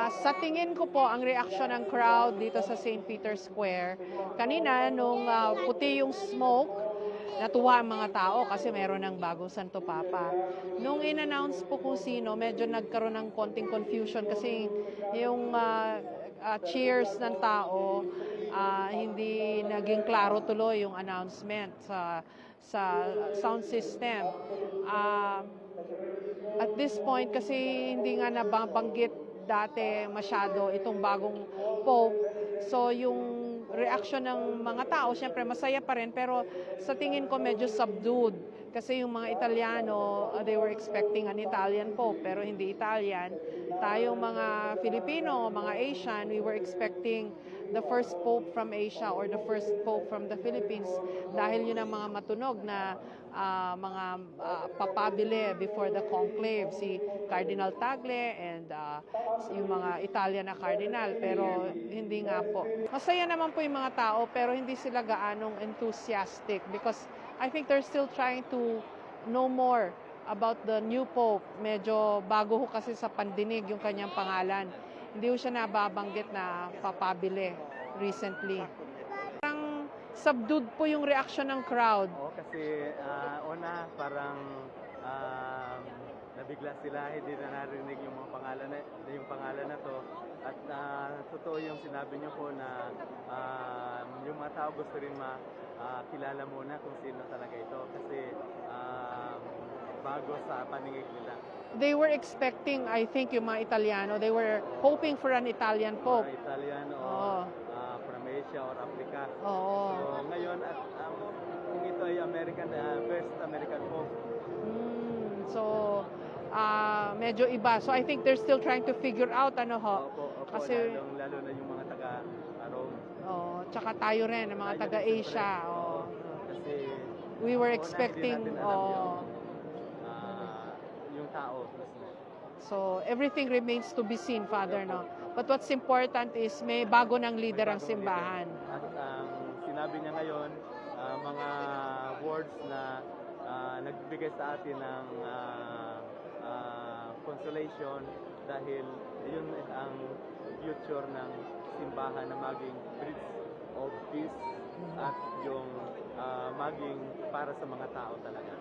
Ah, sa tingin ko po, ang reaction ng crowd dito sa St. Peter's Square, kanina nung ah, puti yung smoke, natuwa ang mga tao kasi meron ng bagong Santo Papa. Nung in-announce po kung sino, medyo nagkaroon ng konting confusion kasi yung ah, ah, cheers ng tao, ah, hindi naging klaro tuloy yung announcement sa sa sound system. Ah, at this point, kasi hindi nga nababanggit dati masyado itong bagong Pope. So yung reaction ng mga tao, syempre masaya pa rin, pero sa tingin ko medyo subdued. Kasi yung mga Italiano, uh, they were expecting an Italian Pope, pero hindi Italian. Tayong mga Filipino, mga Asian, we were expecting the first Pope from Asia or the first Pope from the Philippines dahil yun ang mga matunog na ah, mga ah, papabili before the conclave, si Cardinal Tagle and ah, yung mga Italian na cardinal, pero hindi nga po. Masaya naman po yung mga tao, pero hindi sila gaanong enthusiastic because I think they're still trying to know more about the new Pope. Medyo bago ho kasi sa pandinig yung kanyang pangalan. Hindi ho siya nababanggit na papabili recently. Parang subdued po yung reaction ng crowd. Oo, kasi ah, una parang um, nabigla sila, hindi na narinig yung mga pangalan na, yung pangalan na to. Totoo yung sinabi niyo po na um, yung mga tao gusto rin makilala muna kung sino talaga ito kasi um, bago sa paningig nila. They were expecting, I think, yung mga Italiano, they were hoping for an Italian Pope. Mga Italian o Oo. ah, from Asia or Africa. Oo. So ngayon, at, um, kung ito ay American, ah, first American Pope, Mm, so, ah medyo iba. So, I think they're still trying to figure out, ano ho. Opo, opo, Kasi- lalong, lalo na yung mga taga ah, Rome. Oh, tsaka tayo rin, ang mga taga-Asia. siyempre. Oh. Kasi We were expecting, oh, yung, ah, yung tao so everything remains to be seen, Father, no? But what's important is may bago ng leader ang simbahan. At ang sinabi niya ngayon, ah, mga words na ah, nagbigay sa atin ng ah, consolation dahil yun ang future ng simbahan na maging bridge of peace at yung ah, maging para sa mga tao talaga.